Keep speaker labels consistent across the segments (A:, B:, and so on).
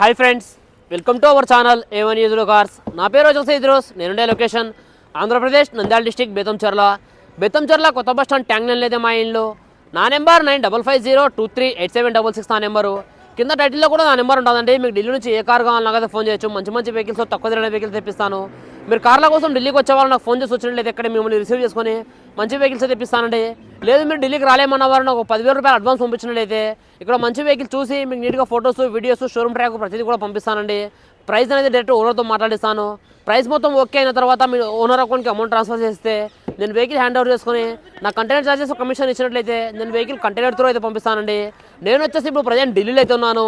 A: Hi friends welcome to our channel A one యూజ్లో cars నా పేరు రోజు ఇద్రోస్ నేనుండే లొకేషన్ ఆంధ్రప్రదేశ్ నంద్యాల డిస్టిక్ బేతంచెర్ల బేతంచెర్ల కొత్త బస్ స్టాండ్ ట్యాంక్ లైన్ అయితే మా ఇంట్లో నా number nine double five zero two three eight seven double six నా నెంబరు. కింద టైటిల్లో కూడా నా నెంబర్ ఉంటుందండి. మీకు ఢిల్లీ నుంచి ఏ కార్ కావాలన్నా కదా ఫోన్ చేయొచ్చు. మంచి మంచి వెహికల్స్ తక్కువ ధర వెహికల్స్ తెప్పిస్తాను. మీరు కార్ల కోసం ఢిల్లీకి వచ్చే వాళ్ళు నాకు ఫోన్ చేసి వచ్చినట్లయితే ఇక్కడ మిమ్మల్ని రిసీవ్ చేసుకొని మంచి వెహికల్స్ తెప్పిస్తానండి లేదు మీరు ఢిల్లీకి రాలేమన్న ఒక పదివేల రూపాయలు అడ్వాన్స్ పంపించినట్లయితే ఇక్కడ మంచి వెహికల్ చూసి మీకు నీట్గా ఫొటోస్ వీడియోస్ షోరూమ్ ట్రాక్ ప్రతిదీ కూడా పంపిస్తానండి. ప్రైస్ అనేది డైరెక్ట్ ఓనర్తో మాట్లాడిస్తాను. ప్రైస్ మొత్తం ఓకే అయిన తర్వాత మీరు ఓనర్ అకౌంట్కి అమౌంట్ ట్రాన్స్ఫర్ చేస్తే నేను వెహికల్ హ్యాండ్ ఓవర్ చేసుకుని నా కంటైనర్ చార్జెస్ కమిషన్ ఇచ్చినట్లయితే నేను వెహికల్ కంటైనర్ త్రూ అయితే పంపిస్తానండి. నేను వచ్చేసి ఇప్పుడు ప్రజెంట్ ఢిల్లీలో అయితే ఉన్నాను.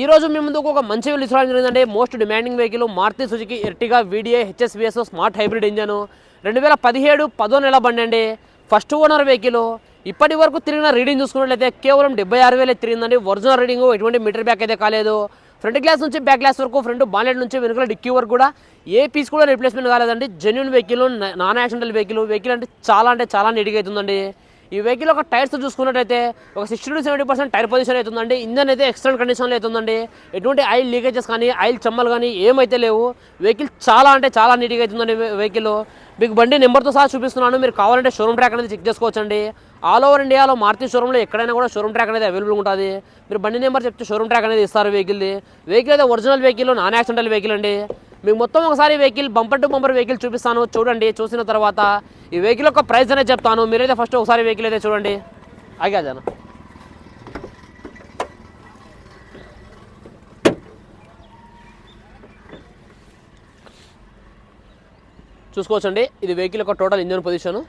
A: ఈ రోజు మీ ముందుకు ఒక మంచి వెహికల్ తీసుకోవడం జరిగిందండి. Most demanding vehicle Maruti Suzuki Ertiga video HSBS smart hybrid engine రెండు వేల పదిహేడు పదో నెల బండి అండి. First owner vehicle. ఇప్పటి వరకు తిరిగిన రీడింగ్ చూసుకున్నట్లయితే కేవలం డెబ్బై ఆరు వేలే తిరిగిందండి. ఒరిజినల్ రీడింగ్ ఎటువంటి మీటర్ బ్యాక్ అయితే కాలేదు. ఫ్రంట్ గ్లాస్ నుంచి బ్యాక్ గ్లాస్ వరకు ఫ్రంట్ బాలెట్ నుంచి వెనుకల డిక్కీ వరకు కూడా ఏ పీస్ కూడా రిప్లేస్మెంట్ కాలేదండి. Genuine vehicle non accidental vehicle vehicle అంటే చాలా అంటే చాలా నీట్గా అవుతుందండి. ఈ వెహికల్ ఒక టైర్స్ చూసుకున్నట్టయితే ఒక sixty to seventy percent tyre position అవుతుందండి ఇంజన్ అయితే ఎక్స్టర్నల్ కండిషన్లో అవుతుందండి ఎటువంటి ఆయిల్ లీకేజెస్ కానీ ఆయిల్ చమ్మలు కానీ ఏమైతే లేవు. వెహికల్ చాలా అంటే చాలా నీట్గా అవుతుందండి వెహికల్ మీకు బండి నెంబర్తో సహా చూపిస్తున్నాను. మీరు కావాలంటే షోరూమ్ ట్రాక్ అనేది చెక్ చేసుకోవచ్చండి. ఆల్ ఓవర్ ఇండియాలో మారుతి షోరూంలో ఎక్కడైనా కూడా షోరూమ్ ట్రాక్ అనేది అవైలబుల్ ఉంటుంది. మీరు బండి నెంబర్ చెప్తే షోరూమ్ ట్రాక్ అనేది ఇస్తారు వెహికల్ది వెహికల్ అయితే original vehicle non accidental vehicle అండి. మీకు మొత్తం ఒకసారి vehicle bumper to bumper vehicle చూపిస్తాను. చూడండి చూసిన తర్వాత ఈ వెహికల్ యొక్క ప్రైస్ అనేది చెప్తాను. మీరైతే ఫస్ట్ ఒకసారి వెహికల్ అయితే చూడండి. ఆగా జన చూసుకోవచ్చండి. ఇది వెహికల్ యొక్క టోటల్ ఇంజన్ పొజిషను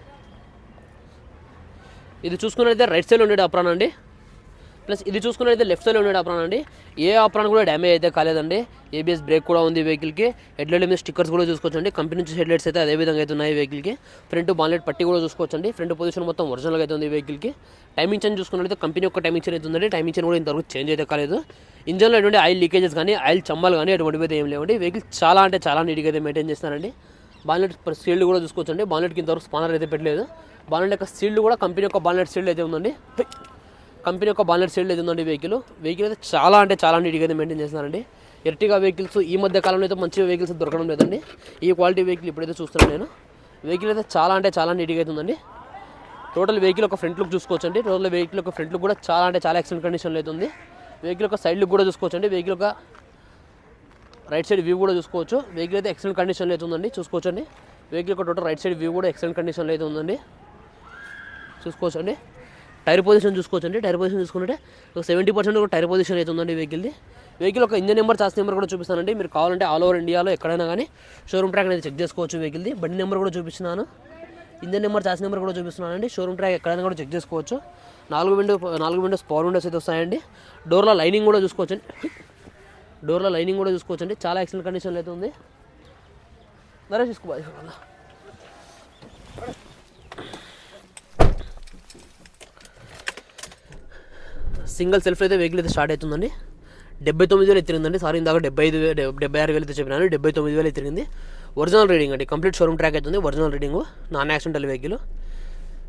A: ఇది చూసుకున్నట్లయితే రైట్ సైడ్ ఉండే అప్రాన్ అండి. ప్లస్ ఇది చూసుకున్నట్లయితే లెఫ్ట్ సైడ్ ఉండే ఆప్రాన్ అండి. ఏ ఆప్రాన్ కూడా డ్యామేజ్ అయితే కాలేదండి. ఏబిఎస్ బ్రేక్ కూడా ఉంది వెహికల్కి హెడ్లైట్ మీద స్టిక్కర్స్ కూడా చూసుకోవచ్చండి. కంపెనీ నుంచి హెడ్లైట్స్ అయితే అదే విధంగా అయితే ఉన్నాయి వెహికల్కి ఫ్రంట్ బాన్లెట్ పట్టి కూడా చూసుకోవచ్చు అండి ఫ్రంట్ పొజిషన్ మొత్తం ఒరిజినల్గా అయితే ఉంది వెహికల్కి టైమింగ్ చైన్ చూసుకున్నట్లయితే కంపెనీ యొక్క టైమింగ్ చైన్ అయితే ఉందండి. టైమింగ్ చైన్ కూడా ఇంతవరకు చేంజ్ అయితే కాలేదు. ఇంజన్లో ఎటువంటి ఆయిల్ లీకేజెస్ కానీ ఆయిల్ చమ్మలు కానీ అటువంటివి అయితే ఏం లేవండి. వెహికల్ చాలా అంటే చాలా నీట్గా అయితే మెయింటైన్ చేస్తారండి బాన్లెట్ సీల్డ్ కూడా చూసుకోవచ్చండి. బాన్లెట్కి ఇంతవరకు స్పానర్ అయితే పెట్టలేదు. బాన్లెట్ యొక్క సీల్డ్ కూడా కంపెనీ యొక్క బాన్లెట్ సీల్డ్ అయితే ఉందండి. కంపెనీ యొక్క బాలెట్ సైడ్ అయితే ఉందండి వెహికల్ వెహికల్ అయితే చాలా అంటే చాలా నీట్గా అయితే మెయింటైన్ చేస్తున్నారండి. ఎర్టిగా వెహికల్స్ ఈ మధ్య కాలంలో అయితే మంచి వెహికల్స్ దొరకడం లేదండి. ఈ క్వాలిటీ వెహికల్ ఇప్పుడైతే చూస్తున్నాను నేను. వెహికల్ అయితే చాలా అంటే చాలా నీట్గా అయితే ఉందండి. టోటల్ వెహికల్ ఒక ఫ్రంట్ లుక్ చూసుకోవచ్చండి. టోటల్ వెహికల్ యొక్క ఫ్రంట్ లుక్ కూడా చాలా అంటే చాలా ఎక్సలెంట్ కండిషన్లో అయితే ఉంది. వెహికల్ యొక్క సైడ్ లుక్ కూడా చూసుకోవచ్చండి. వెహికల్ యొక్క రైట్ సైడ్ వ్యూ కూడా చూసుకోవచ్చు. వెహికల్ అయితే ఎక్సలెంట్ కండిషన్లో అయితే ఉందండి. చూసుకోవచ్చండి. వెహికల్ యొక్క టోటల్ రైట్ సైడ్ వ్యూ కూడా ఎక్సలెంట్ కండిషన్లో అయితే ఉందండి. చూసుకోవచ్చండి. టైర్ పొజిషన్ చూసుకోవచ్చు అండి టైర్ పొజిషన్ చూసుకుంటే ఒక సెవెంటీ పర్సెంట్ కూడా టైర్ పొజిషన్ అయితే ఉందండి వెహికల్ది. వెహికల్ ఒక ఇంజన్ నెంబర్ చార్జ్ నెంబర్ కూడా చూపిస్తానండి. మీరు కావాలంటే ఆల్ ఓవర్ ఇండియాలో ఎక్కడైనా కానీ షోరూమ్ ట్రాక్ అనేది చెక్ చేసుకోవచ్చు వెహికల్ది. బండి నెంబర్ కూడా చూపిస్తున్నాను. ఇంజన్ నెంబర్ చార్జ్ నెంబర్ కూడా చూపిస్తున్నానండి. షోరూమ్ ట్రాక్ ఎక్కడైనా కూడా చెక్ చేసుకోవచ్చు. నాలుగు విండో నాలుగు విండోస్ పవర్ విండోస్ అయితే వస్తాయండి. డోర్లో లైనింగ్ కూడా చూసుకోవచ్చండి. డోర్లో లైనింగ్ కూడా చూసుకోవచ్చండి. చాలా ఎక్సలెంట్ కండిషన్లో అయితే ఉంది. నరేష్ తీసుకో సింగిల్ సెల్ఫ్ అయితే వెహికల్ అయితే స్టార్ట్ అవుతుందండి. డెబ్బై తొమ్మిది వేలు తిరిగిందండి సారీ ఇందాక డెబ్బై ఐదు డెబ్బై ఆరు వేలు అయితే చెప్పినాను. డెబ్బై తొమ్మిది వేలు తిరిగింది ఒరిజినల్ రీడింగ్ అండి. కంప్లీట్ షోరూమ్ ట్రాక్ అవుతుంది. Original reading non accidental vehicle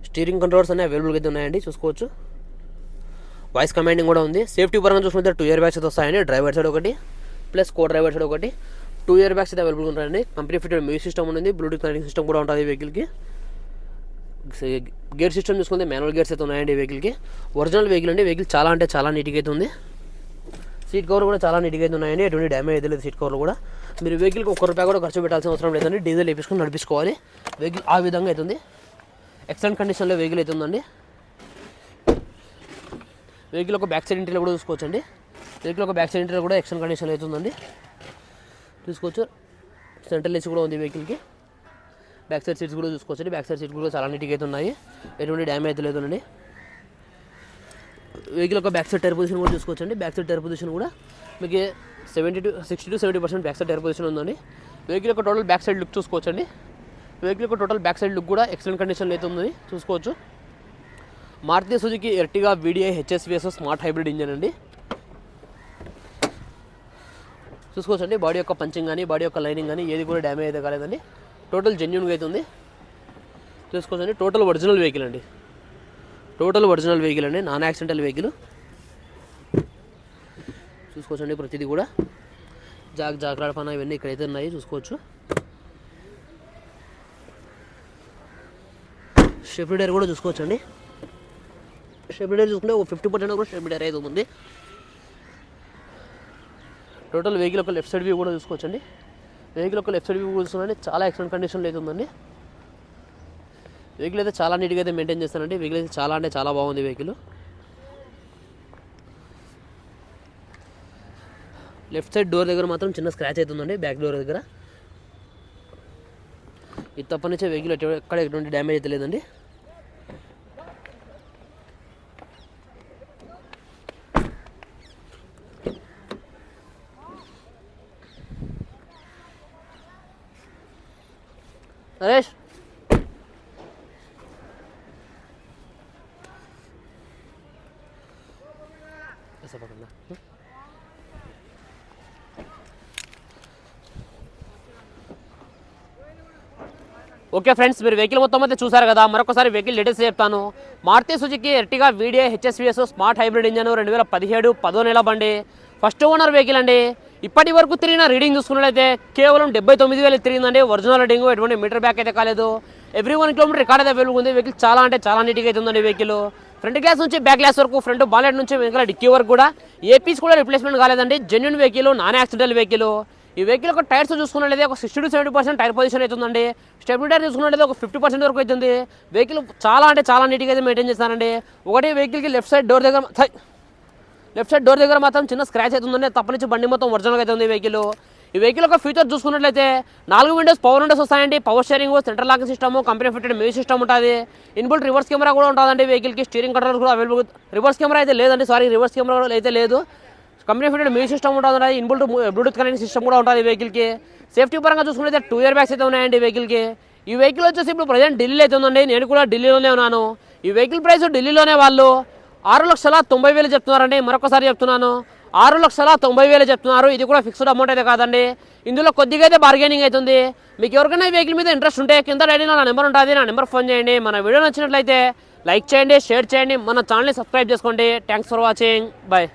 A: steering controls అన్నీ అవైలబుల్గా అయితే ఉన్నాయండి. చూసుకోవచ్చు. వాయిస్ కమాండింగ్ కూడా ఉంది. సేఫ్టీ పరంగా చూసుకుంటే టూ ఇయర్ బ్యాగ్స్ అయితే వస్తాయండి. డ్రైవర్ సైడ్ ఒకటి. ప్లస్ కో డ్రైవర్ సైడ్ ఒకటి. టూ ఇయర్ బ్యాగ్స్ అయితే అవైలబుల్గా ఉంటాయండి. కంపెనీ ఫిటెడ్ మ్యూజిక్ సిస్టమ్ ఉంది. బ్లూటూత్ కనెక్టింగ్ సిస్టమ్ కూడా ఉంటుంది వెహికల్కి గేర్ సిస్టమ్ చూసుకుంటే మాన్యువల్ గేర్స్ అయితే ఉన్నాయండి వెహికల్కి. ఒరిజినల్ వెహికల్ అండి వెహికల్ చాలా అంటే చాలా నీట్గా అయితే ఉంది సీట్ కవర్ కూడా చాలా నీట్గా అయితే ఉన్నాయండి ఎటువంటి డ్యామేజ్ అయితే లేదు సీట్ కవర్లు కూడా. మీరు వెహికల్కి ఒక్క రూపాయి కూడా ఖర్చు పెట్టాల్సిన అవసరం లేదండి డీజిల్ వేపించుకొని నడిపించుకోవాలి. వెహికల్ ఆ విధంగా అవుతుంది ఎక్సలెంట్ కండిషన్లో వెహికల్ అయితే ఉందండి వెహికల్ ఒక బ్యాక్ సైడ్ ఇంటర్లో కూడా చూసుకోవచ్చండి. వెహికల్ ఒక బ్యాక్ సైడ్ ఇంటర్లో కూడా ఎక్సలెంట్ కండిషన్లో అవుతుందండి చూసుకోవచ్చు. సెంట్రల్ ఏసీ కూడా ఉంది వెహికల్కి. బ్యాక్ సైడ్ సీట్స్ కూడా చూసుకోవచ్చండి. బ్యాక్ సైడ్ సీట్స్ కూడా చాలా నీట్గా అయితే ఉన్నాయి. ఎటువంటి డ్యామేజ్ అయితే లేదండి వెహికల్ ఒక బ్యాక్ సైడ్ టైర్ పొజిషన్ కూడా చూసుకోవచ్చండి. బ్యాక్ సైడ్ టైర్ పొజిషన్ కూడా మీకు seventy to sixty to seventy percent back side tyre position ఉందండి. వెహికల్ యొక్క టోటల్ బ్యాక్ సైడ్ లుక్ చూసుకోవచ్చండి. వెహికల్ యొక్క టోటల్ బ్యాక్ సైడ్ లుక్ కూడా ఎక్సలెంట్ కండిషన్లో అయితే ఉందని చూసుకోవచ్చు. Maruti Suzuki Ertiga VDI HSVS smart hybrid engine అండి. చూసుకోవచ్చండి. బాడీ యొక్క పంచింగ్ కానీ బాడీ యొక్క లైనింగ్ కానీ ఏది కూడా డ్యామేజ్ అయితే కాలేదండి. టోటల్ జెన్యున్గా అయితే ఉంది. చూసుకోవచ్చండి టోటల్ ఒరిజినల్ వెహికల్ అండి. టోటల్ ఒరిజినల్ వెహికల్ అండి నాన్ యాక్సిడెంటల్ వెహికల్ చూసుకోవచ్చండి ప్రతిదీ కూడా. జాగ్ జాగ్రత్త ఇవన్నీ ఇక్కడైతే ఉన్నాయి చూసుకోవచ్చు. షెఫ్ట్ డైర్ కూడా చూసుకోవచ్చండి. షెఫ్ట్ డైర్ చూసుకుంటే ఒక ఫిఫ్టీ పర్సెంట్ కూడా షెఫ్ట్ డైర్ అయితే ఉంది. టోటల్ వెహికల్ ఒక లెఫ్ట్ సైడ్ వ్యూ కూడా చూసుకోవచ్చండి. వెహికల్ ఒక లెఫ్ట్ సైడ్ వ్యూ చూస్తున్నాండి చాలా ఎక్సలెంట్ కండిషన్లో అయితే ఉందండి వెహికల్ అయితే చాలా నీట్గా అయితే మెయింటైన్ చేస్తానండి వెహికల్ అయితే చాలా అంటే చాలా బాగుంది వెహికల్ లెఫ్ట్ సైడ్ డోర్ దగ్గర మాత్రం చిన్న స్క్రాచ్ అవుతుందండి బ్యాక్ డోర్ దగ్గర. ఇది తప్ప వెహికల్ ఎక్కడ ఎటువంటి డ్యామేజ్ అయితే లేదండి. నరేష్ ऐसा पकड़ना ఓకే ఫ్రెండ్స్ మీరు వెహికల్ మొత్తం అయితే చూసారు కదా మరొకసారి వెహికల్ డీటెయిల్స్ చెప్తాను Maruti Suzuki Ertiga VDI హెచ్ఎస్విఎస్ smart hybrid engine రెండు వేల పదిహేడు పదో నెల బండి ఫస్ట్ ఓనర్ వెహికల్ అండి ఇప్పటి వరకు తిరిగిన రీడింగ్ చూసుకున్నట్లయితే కేవలం డెబ్బై తొమ్మిది వేలు తిరిగిందండి. ఒరిజినల్ రీడింగ్ ఎటువంటి మీటర్ బ్యాక్ అయితే కాలేదు. ఎవ్రీ వన్ కిలోమీటర్ రికార్డ్ అయితే అవైలబుల్ ఉంది. వెహికల్ చాలా అంటే చాలా నీట్గా అయితే ఉందండి వెహికల్ ఫ్రంట్ గ్లాస్ నుంచి బ్యాక్ గ్లాస్ వరకు ఫ్రంట్ బాలెట్ నుంచి వెనకాల డిక్కీ వరకు కూడా ఏ పీస్ కూడా రిప్లేస్మెంట్ కాలేదండి. Genuine vehicle non accidental vehicle ఈ వెహికల్ ఒక టైర్స్ చూసుకున్నట్లయితే ఒక sixty to seventy percent tyre position అవుతుందండి స్టెబిలిటీ టైర్ చూసుకున్నట్లయితే ఒక ఫిఫ్టీ పర్సెంట్ వరకు అవుతుంది వెహికల్ చాలా అంటే చాలా నీట్గా అయితే మెయింటైన్ చేస్తానండి ఒకటి వెహికల్కి లెఫ్ట్ సైడ్ డోర్ దగ్గర లెఫ్ట్ సైడ్ డోర్ దగ్గర మాత్రం చిన్న స్క్రాచ్ అవుతుందండి తప్పనిచ్చి బండి మొత్తం ఒరిజినల్గా అయితే ఉంది ఈ వెహికల్ ఈ వెహికల్ యొక్క ఫీచర్ చూసుకున్నట్లయితే నాలుగు విండోస్ పవర్ విండోస్ వస్తాయండి. Power steering central locking system company fitted music system ఉంటుంది. ఇన్బుల్ట్ రివర్స్ కెమెరా కూడా ఉంటుందండి వెహికల్కి స్టీరింగ్ కంట్రోల్ కూడా అవైలబుల్ రివర్స్ కెమెరా అయితే లేదండి సారీ రివర్స్ కెమెరా కూడా అయితే లేదు. కంపెనీ ఫిటెడ్ మ్యూజిక్ సిస్టమ్ ఉంటుంది ఇన్బుల్ట్ బ్లూటూత్ కనెక్ట్ సిస్టమ్ కూడా ఉంటుంది ఈ వెహికల్కి సేఫ్టీ పరంగా చూసుకుంటే టూ ఇయర్ బ్యాగ్స్ అయితే ఉన్నాయండి ఈ వెహికల్కి ఈ వెహికల్ వచ్చేసి ఇప్పుడు ప్రజెంట్ ఢిల్లీలో అయితే ఉందండి. నేను కూడా ఢిల్లీలోనే ఉన్నాను. ఈ వెహికల్ ప్రైస్ ఢిల్లీలోనే వాళ్ళు ఆరు లక్షల తొంభై వేలు చెప్తున్నారండి. మరొకసారి చెప్తున్నాను. ఆరు లక్షల తొంభై వేలు చెప్తున్నారు. ఇది కూడా ఫిక్స్డ్ అమౌంట్ అయితే కాదండి. ఇందులో కొద్దిగా అయితే బార్గెనింగ్ అవుతుంది. మీకు ఎవరికైనా వెహికల్ మీద ఇంట్రెస్ట్ ఉంటే కింద డైలీ నా నెంబర్ ఉంటుంది. నా నెంబర్ ఫోన్ చేయండి. మన వీడియో నచ్చినట్లయితే లైక్ చేయండి షేర్ చేయండి. మన ఛానల్ని సబ్స్క్రైబ్ చేసుకోండి. Thanks for watching bye